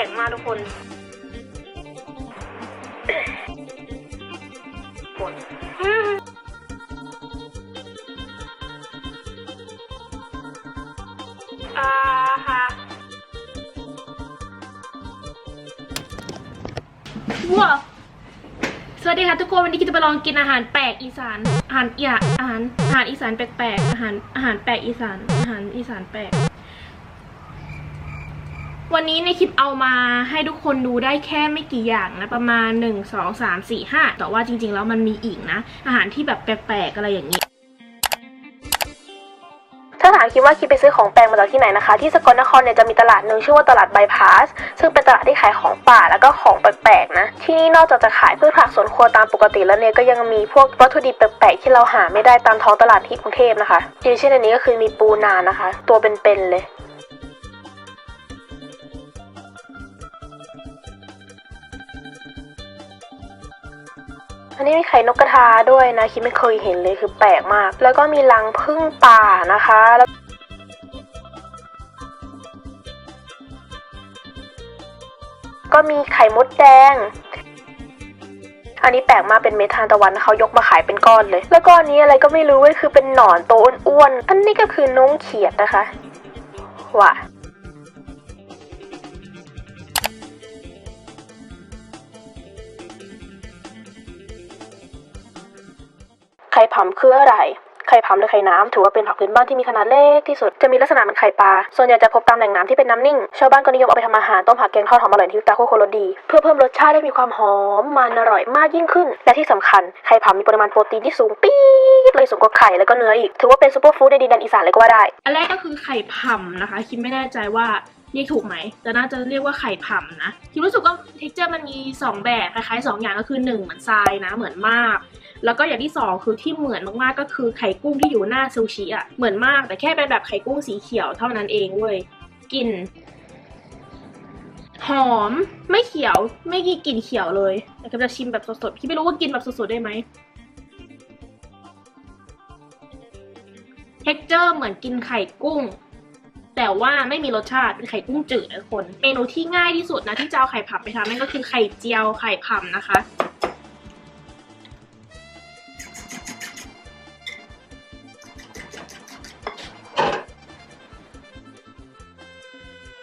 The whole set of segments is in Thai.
ข็งมากทุกคนปวดอ่าฮะว้าวสวัสดีค่ะทุกคนวันนี้กินจะไปลองกินอาหารแปลกอีสานอาหารอีอาอาหารอาหารอีสานแปลกๆอาหารอาหารแปลกอีสานอาหารอีสานแปลก วันนี้ในคลิปเอามาให้ทุกคนดูได้แค่ไม่กี่อย่างนะ ประมาณ 1 2 3 4 5 แต่ว่าจริง ๆ แล้วมันมีอีกนะ อาหารที่แบบแปลกๆอะไรอย่างนี้ถ้าถามคิดว่าคิดไปซื้อของแปลกมาจากที่ไหนนะคะ ที่สกลนครเนี่ยจะมีตลาดหนึ่งชื่อว่าตลาดบายพาสซึ่งเป็นตลาดที่ขายของป่าแล้วก็ของแปลกๆนะ ที่นี่นอกจากจะขายพืชผักสวนครัวตามปกติแล้วเนี่ยก็ยังมีพวกวัตถุดิบแปลกๆที่เราหาไม่ได้ตามท้องตลาดที่กรุงเทพนะคะอย่างเช่นอันนี้ก็คือมีปูนานะคะ ตัวเป็นๆเลย อันนี้มีไข่นกกระทาด้วยนะคิดไม่เคยเห็นเลยคือแปลกมาก แล้วก็มีรังผึ้งป่านะคะแล้วก็มีไข่มดแดง อันนี้แปลกมากเป็นเมทานตะวันเขายกมาขายเป็นก้อนเลย แล้วก็อันนี้อะไรก็ไม่รู้เว้ยคือเป็นหนอนโตวอ้วนๆ อันนี้ก็คือน้องเขียดนะคะ ว่ะ ข่ผำคืออะไรไข่ผำหรือไข่น้ำถือว่าเป็นผักพื้นบ้านที่มีขนาดเล็กที่สุด จะมีลักษณะเหมือนไข่ปลา ส่วนใหญ่จะพบตามแหล่งน้ำที่เป็นน้ำนิ่ง ชาวบ้านก็นิยมเอาไปทำอาหาร ต้มผักแกงทอดหอมอร่อยที่ตาโคโครดี เพื่อเพิ่มรสชาติให้มีความหอมมันอร่อยมากยิ่งขึ้น และที่สำคัญไข่ผำมีปริมาณโปรตีนที่สูงปี๊ดเลยสูงกว่าไข่แล้วก็เนื้ออีก ถือว่าเป็นซูเปอร์ฟู้ดในดินแดนอีสานเลยก็ว่าได้ อันแรกก็คือไข่ผำนะคะ คิดไม่แน่ใจว่าเรียกถูกไหม แต่น่าจะเรียกว่าไข่ผำนะ คิดรู้สึกว่าเท็กเจอร์มันมี 2 แบบคล้ายๆ2อย่างก็คือ 1 เหมือนทรายนะ เหมือนมาก แล้วก็อย่างที่ 2 คือที่เหมือนมากๆก็คือไข่กุ้งที่อยู่หน้าซูชิอะเหมือนมากแต่แค่เป็นแบบไข่กุ้งสีเขียวเท่านั้นเองเว้ยกลิ่นหอมไม่เขียวไม่มีกลิ่นเขียวเลยแต่ก็จะชิมแบบสดๆพี่ไม่รู้ว่ากินแบบสดๆได้ไหมเท็กเจอร์เหมือนกินไข่กุ้ง แต่ว่าไม่มีรสชาติเป็นไข่กุ้งจืดนะคน เมนูที่ง่ายที่สุดนะที่จะเอาไข่ผำไปทำนั่นก็คือไข่เจียวไข่ผำนะคะ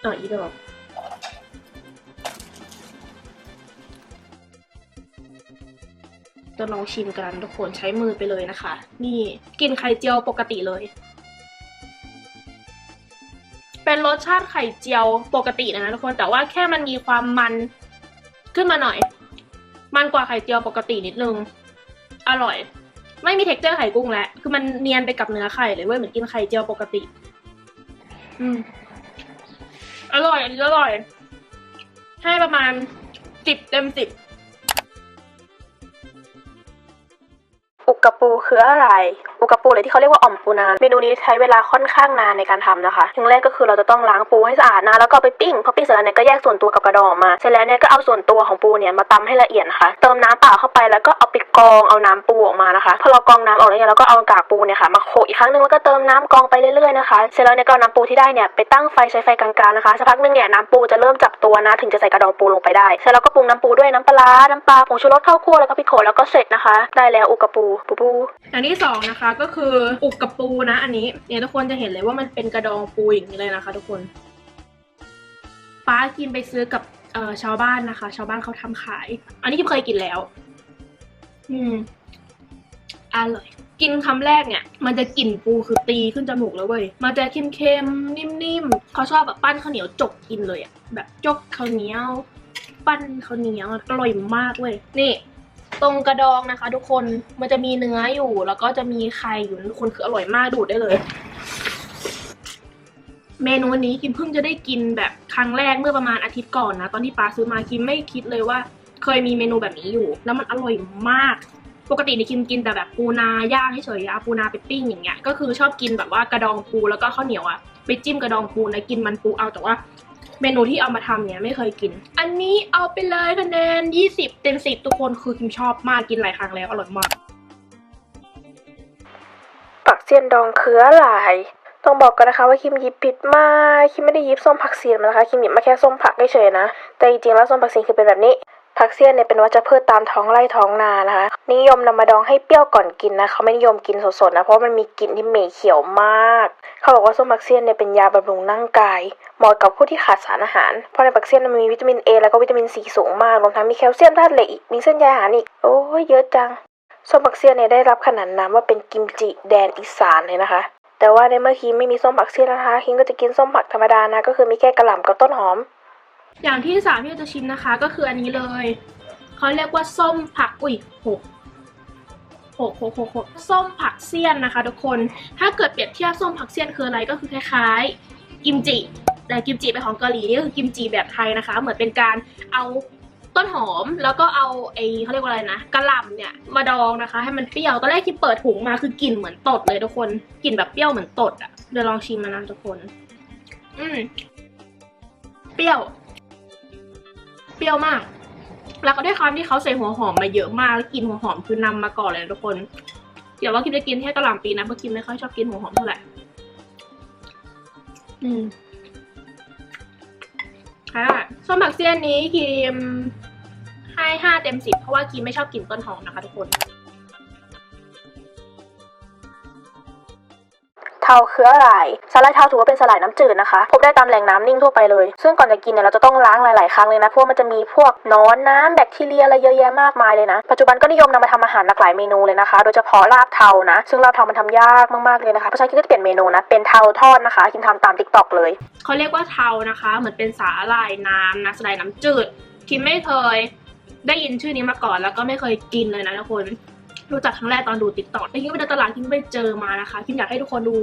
อออีดอกจะลองชิมกันทุกคนใช้มือไปเลยนะคะ นี่กินไข่เจียวปกติเลย เป็นรสชาติไข่เจียวปกตินะทุกคนแต่ว่าแค่มันมีความมันขึ้นมาหน่อย มันกว่าไข่เจียวปกตินิดนึง อร่อย ไม่มีเท็กเจอร์ไข่กุ้งแล้วคือมันเนียนไปกับเนื้อไข่เลยเว้ยเหมือนกินไข่เจียวปกติ อืม อร่อย อันนี้อร่อย ให้ประมาณสิบเต็มสิบ อุกกาปูคืออะไร อุกกาปูหรือที่เขาเรียกว่าอ่อมปูนาเมนูนี้ใช้เวลาค่อนข้างนานในการทำนะคะอย่างแรกก็คือเราจะต้องล้างปูให้สะอาดนะแล้วก็เอาไปปิ้งพอปิ้งเสร็จแล้วเนี่ยก็แยกส่วนตัวกับกระดองออกมาเสร็จแล้วเนี่ยก็เอาส่วนตัวของปูเนี่ยมาตำให้ละเอียดนะคะเติมน้ำเปล่าเข้าไปแล้วก็เอาไปกองเอาน้ำปูออกมานะคะพอเรากองน้ำออกแล้วเนี่ยเราก็เอากากปูเนี่ยค่ะมาโขลกอีกครั้งหนึงแล้วก็เติมน้ำกองไปเรื่อยๆนะคะเสร็จแล้วเนี่ยก็น้ำปูที่ได้เนี่ยไปตั้งไฟใช้ไฟกลางๆนะคะสักพักหนึงเนี่ยน้ำปูจะเริ่มจับตัวนะ ถึงจะใส่กระดองปูลงไปได้เสร็จแล้วก็ปรุงน้ำปูด้วยน้ำปลาน้ำปลาผงชูรสข้าวคั่วแล้วก็พริกโขลแล้วก็เสร็จนะคะ ได้แล้วอุกกาปูปูปูอันที่สองนะคะก็คืออุกกับปูนะอันนี้เนี่ยทุกคนจะเห็นเลยว่ามันเป็นกระดองปูอย่างนี้เลยนะคะ ทุกคนป้ากินไปซื้อกับเอ่อชาวบ้านนะคะ ชาวบ้านเขาทำขาย อันนี้คิมเคยกินแล้ว อืมอร่อยกินคำแรกเนี่ย มันจะกลิ่นปูคือตีขึ้นจมูกแล้วเว้ย มันจะเค็มๆ นิ่มๆ เขาชอบแบบปั้นข้าวเหนียวจกกินเลยอะแบบจกข้าวเหนียว ปั้นข้าวเหนียวอร่อยมากเว้ย นี่ ตรงกระดองนะคะ ทุกคนมันจะมีเนื้ออยู่ แล้วก็จะมีไข่อยู่ทุกคนคืออร่อยมากดูดได้เลย เมนูนี้คิมเพิ่งจะได้กินแบบครั้งแรกเมื่อประมาณอาทิตย์ก่อนนะตอนที่ปาซื้อมาคิมไม่คิดเลยว่า เคยมีเมนูแบบนี้อยู่ แล้วมันอร่อยมากปกติในคิมกินแต่แบบปูนาย่างเฉยๆปูนาไปปิ้งอย่างเงี้ยก็คือชอบกินแบบว่ากระดองปูแล้วก็ข้าวเหนียวอะไปจิ้มกระดองปูนะกินมันปูเอาแต่ว่า เมนูที่เอามาทำเนี่ยไม่เคยกิน อันนี้เอาไปเลยคะแนน 20 เต็ม 10 ทุกคนคือคิมชอบมากกินหลายครั้งแล้วอร่อยมากปักเซียนดองคืออะไรตต้องบอกกันนะคะว่าคิมหยิบผิดมากคิมไม่ได้หยิบส้มผักเสียนมานะคะคิมหยิบมาแค่ส้มผักเฉยๆนะ แต่จริงๆแล้วส้มผักเสียนคือเป็นแบบนี้ ผักเสี้ยนเนี่ยเป็นวัชพืชตามท้องไร่ท้องนานะคะ นิยมนำมาดองให้เปรี้ยวก่อนกินนะเขาไม่นิยมกินสดๆนะเพราะมันมีกลิ่นที่เหม็นเขียวมาก เขาบอกว่าส้มผักเสี้ยนเนี่ยเป็นยาบำรุงร่างกายเหมาะกับผู้ที่ขาดสารอาหารเพราะในผักเสี้ยนมันมีวิตามินเอแล้วก็วิตามินซีสูงมากรวมทั้งมีแคลเซียมธาตุเหล็กอีกมีเส้นใยอาหารอีกโอ้ยเยอะจังส้มผักเสี้ยนเนี่ยได้รับขนานนามว่าเป็นกิมจิแดนอีสานเลยนะคะแต่ว่าในเมื่อคิมไม่มีส้มผักเสี้ยนนะคะคิมก็จะกินส้มผักธรรมดานะก็คือมีแค่กระหล่ำกับต้นหอม อย่างที่สามที่เราจะชิมนะคะก็คืออันนี้เลย เขาเรียกว่าส้มผักอุ้ยหกหกหกหกหกส้มผักเสี้ยนนะคะทุกคน ถ้าเกิดเปรียบเทียบส้มผักเสี้ยนคืออะไรก็คือคล้ายๆ กิมจิ แต่กิมจิเป็นของเกาหลีนี่คือกิมจิแบบไทยนะคะ เหมือนเป็นการเอาต้นหอมแล้วก็เอาไอเขาเรียกว่าอะไรนะกระหล่ำเนี่ยมาดองนะคะ ให้มันเปรี้ยวตอนแรกที่เปิดถุงมาคือกลิ่นเหมือนตดเลยทุกคนกลิ่นแบบเปรี้ยวเหมือนตดอะ่ะเดี๋ยวลองชิมมานะทุกคน อืมเปรี้ยว เปรี้ยวมาก แล้วก็ด้วยความที่เขาใส่หัวหอมมาเยอะมากแล้วกลิ่นหัวหอมคือนำมาก่อนเลยนะทุกคน เดี๋ยวว่าคิมจะกินแค่กระหล่ำปีนะเพราะคิมไม่ค่อยชอบกินหัวหอมเท่าไหร่อืมค่ะส้มผักเสี้ยนนี้คิมให้ห้าเต็มสิบเพราะว่าคิมไม่ชอบกินต้นหอมนะคะทุกคน เทาคืออะไรสาหร่ายเทาถือว่าเป็นสาหร่ายน้ำจืดนะคะ พบได้ตามแหล่งน้ำนิ่งทั่วไปเลย ซึ่งก่อนจะกินเนี่ยเราจะต้องล้างหลาย ๆ ครั้งเลยนะ เพราะมันจะมีพวกนอนน้ำแบคทีเรียอะไรเยอะแยะมากมายเลยนะ ปัจจุบันก็นิยมนำมาทำอาหารหลากหลายเมนูเลยนะคะ โดยเฉพาะลาบเทานะ ซึ่งลาบเทามันทำยากมาก ๆ เลยนะคะ เพราะฉะนั้นคิมก็จะเปลี่ยนเมนูนะ เป็นเทาทอดนะคะคิมทำตามทิกตอกเลย เขาเรียกว่าเทานะคะ เหมือนเป็นสาหร่ายน้ำนะสาหร่ายน้ำจืด คิมไม่เคยได้ยินชื่อนี้มาก่อนแล้วก็ไม่เคยกินเลยนะทุกคน รู้จักครั้งแรกตอนดูติ๊กต็อกแต่คิมไปเดินตลาดคิมไปเจอมานะคะคิมอยากให้ทุกคนดู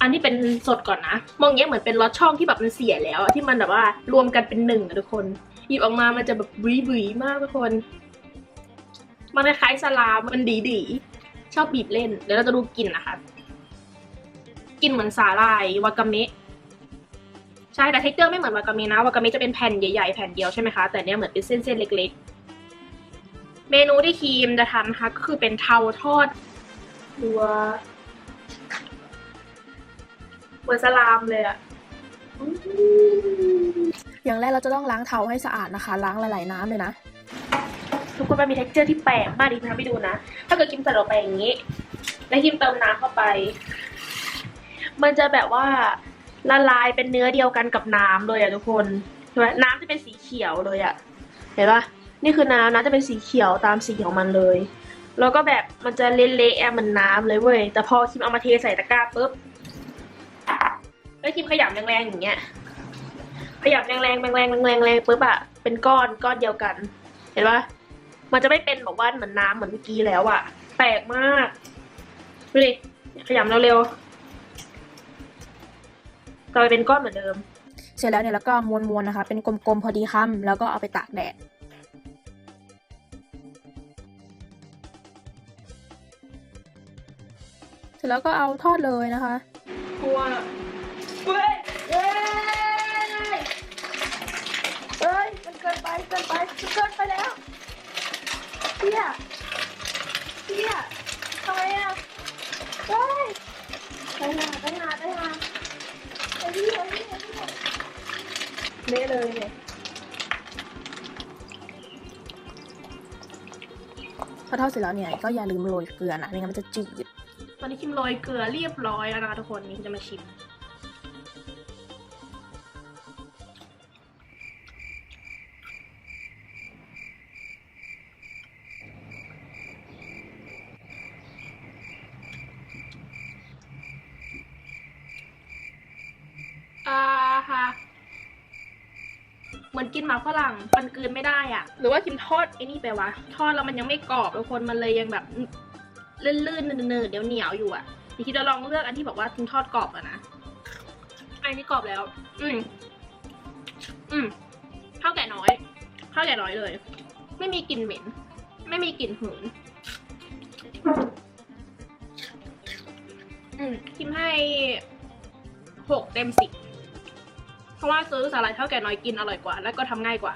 อันที่เป็นสดก่อนนะ มองอย่างเงี้ยเหมือนเป็นรสช่องที่แบบมันเสียแล้ว ที่มันแบบว่ารวมกันเป็นหนึ่งอะทุกคนหยิบออกมามันจะแบบบุยบุยมากทุกคน มันคล้ายๆสลามมันดีดีๆชอบบีบเล่น เดี๋ยวเราจะดูกลิ่นนะคะกลินเหมือนสาหร่ายวากาเมะใช่แต่เท็กเจอร์ไม่เหมือนวากาเมะนะวากาเมะจะเป็นแผ่นใหญ่ๆแผ่นเดียวใช่ไหมคะแต่เนี้ยเหมือนเป็นเส้นๆเล็กๆ เมนูที่ครีมจะทำนะคะก็คือเป็นเทาทอดตัวเหมือนสลามเลยอะอืมอย่างแรกเราจะต้องล้างเทาให้สะอาดนะคะ ล้างหลายๆน้ำเลยนะ ทุกคนมันมีเท็กเจอร์ที่แปลกมากดิฉันไปดูนะ ถ้าเกิดคิมใส่ลงไปอย่างนี้ แล้วคิมเติมน้ำเข้าไป มันจะแบบว่าละลายเป็นเนื้อเดียวกันกับน้ำเลยอะทุกคนใช่ไหมน้ำจะเป็นสีเขียวเลยอะเห็นปะ นี่คือน้ำน้ำจะเป็นสีเขียวตามสีของมันเลย แล้วก็แบบมันจะเละๆเหมันน้ำเลยเว้ย แต่พอคิมเอามาเทใส่ตะกร้าปุ๊บแล้วคิมขยำแรงๆอย่างเงี้ย ขยำแรงๆแรงๆแรงๆแรงๆปุ๊บอะเป็นก้อนก้อนเดียวกัน เห็นปะมันจะไม่เป็นแบบว่าเหมือนน้ำเหมือนเมื่อกี้แล้วอะแปลกมาก ดูดิ ขยำเร็วๆกลายเป็นก้อนเหมือนเดิม เสร็จแล้วเนี่ยแล้วก็ม้วนๆนะคะ เป็นกลมๆพอดีคำแล้วก็เอาไปตากแดด เสร็จแล้วก็เอาทอดเลยนะคะกลัวเว้ยเว้ยเฮ้ยมันเกินไปเกินไปมันเกินไปแล้วเฮียเฮียทำไมอะเฮ้ยไปหาไปหาไปหาไอ้เหี้ยไอ้เหี้ยไอ้เหี้ยเละเลยเนี่ยพอทอดเสร็จแล้วเนี่ยก็อย่าลืมโรยเกลือนะไม่งั้นมันจะจืด อนนี้คิมโรยเกลือเรียบร้อยแล้วนะคะทุกคนนี่จะมาชิม อ่าค่ะ เหมือนกินหมากฝรั่งมันกลืนไม่ได้อะหรือว่ากินทอดไอ้นี่ไปวะ ทอดแล้วมันยังไม่กรอบทุกคนมันเลยยังแบบ ลื่นๆเนืดๆเดี๋ยวเหนียวอยู่อะเดี๋ยวคิดจะลองเลือกอันที่บอกว่ากินทอดกรอบอะนะอันนี้กรอบแล้ว อืมอืมข้าวแก่น้อยข้าวแก่น้อยเลย ไม่มีกลิ่นเหม็น ไม่มีกลิ่นหืน อืมคิมให้หกเต็มสิบเพราะว่าซื้อสาหร่ายเท่าแก่น้อยกินอร่อยกว่า แล้วก็ทำง่ายกว่า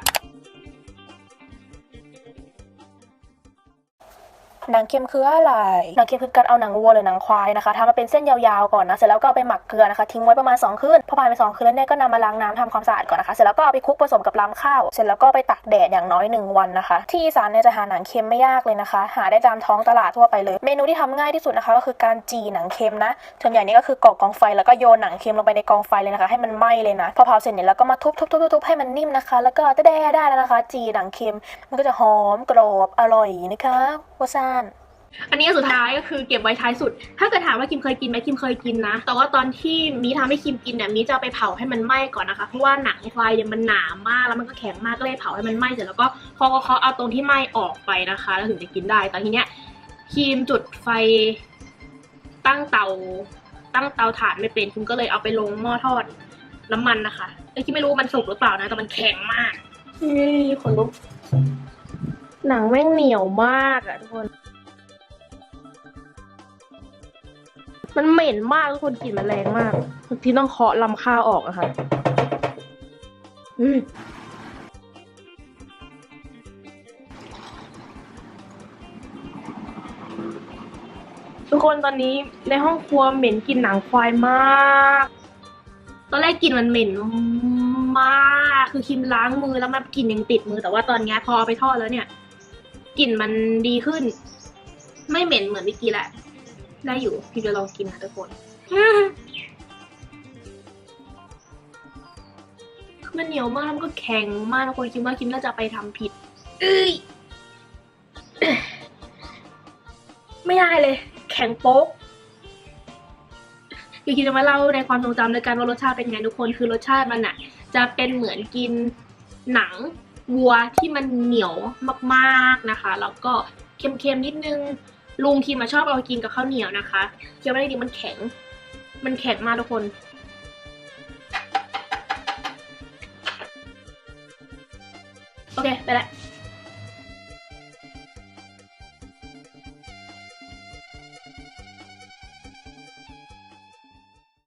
หนังเค็มคืออะไรหนังเค็มคือการเอาหนังวัวหรือหนังควายนะคะทำมาเป็นเส้นยาวๆก่อนนะเสร็จแล้วก็เอาไปหมักเกลือนะคะทิ้งไว้ประมาณ2คืนพอผ่านไป2คืนแล้วเนี่ยก็นำมาล้างน้ำทำความสะอาดก่อนนะคะเสร็จแล้วก็เอาไปคลุกผสมกับลำข้าวเสร็จแล้วก็ไปตากแดดอย่างน้อย 1 วันนะคะ ที่อีสานเนี่ยจะหาหนังเค็มไม่ยากเลยนะคะ หาได้ตามท้องตลาดทั่วไปเลย เมนูที่ทำง่ายที่สุดนะคะก็คือการจีหนังเค็มนะส่วนใหญ่นี่ก็คือก่อกองไฟแล้วก็โยนหนังเค็มลงไปในกองไฟเลยนะคะ ให้มันไหม้เลยนะพอเผาเสร็จเนี่ยเราก็มาทุบๆๆ ๆ ให้มันนิ่มนะคะ แล้วก็จะได้ได้แล้วนะคะ จีหนังเค็มมันก็จะหอมกรอบอร่อยนะคะวาซา อันนี้สุดท้ายก็คือเก็บไว้ท้ายสุด ถ้าเกิดถามว่าคิมเคยกินไหมคิมเคยกินนะ แต่ว่าตอนที่มีทำให้คิมกินเนี่ยมีจะไปเผาให้มันไหม้ก่อนนะคะ เพราะว่าหนังควายเนี่ยมันหนามากแล้วมันก็แข็งมากก็เลยเผาให้มันไหม้เสร็จแล้วก็เคาะเคาะเอาตรงที่ไหม้ออกไปนะคะ แล้วถึงจะกินได้ แต่ทีเนี้ยคิมจุดไฟตั้งเตาตั้งเตาถ่านไม่เป็นคิมก็เลยเอาไปลงหม้อทอดน้ำมันนะคะแต่คิมไม่รู้ว่ามันสุกหรือเปล่านะ แต่มันแข็งมากนี่ขนลุกหนังแม่งเหนียวมากอะทุกคน มันเหม็นมากทุกคนกลิ่นมันแรงมากที่ต้องเคาะลำข้าวออกอะค่ะทุกคนตอนนี้ในห้องครัวเหม็นกลิ่นหนังควายมาก ตอนแรกกลิ่นมันเหม็นมากคือคิมล้างมือแล้วมันกลิ่นยังติดมือ แต่ว่าตอนนี้พอไปทอดแล้วเนี่ยกลิ่นมันดีขึ้น ไม่เหม็นเหมือนเมื่อกี้แหละ ได้อยู่พี่จะลองกินนะทุกคนคือมันเหนียวมากแล้วมันก็แข็งมากทุกคนคิดว่าคิมน่าจะไปทำผิดเอ้ยไม่ได้เลย แข็งโป๊กคือคิดจะมาเล่าในความทรงจำในการว่ารสชาติเป็นไงทุกคนคือรสชาติมันอะจะเป็นเหมือนกินหนังวัวที่มันเหนียวมากๆนะคะ แล้วก็เค็มๆนิดนึง ลุงคิมมาชอบเอากินกับข้าวเหนียวนะคะเคี้ยวไม่ได้ดีมันแข็ง มันแข็งมากทุกคนโอเค ไปละ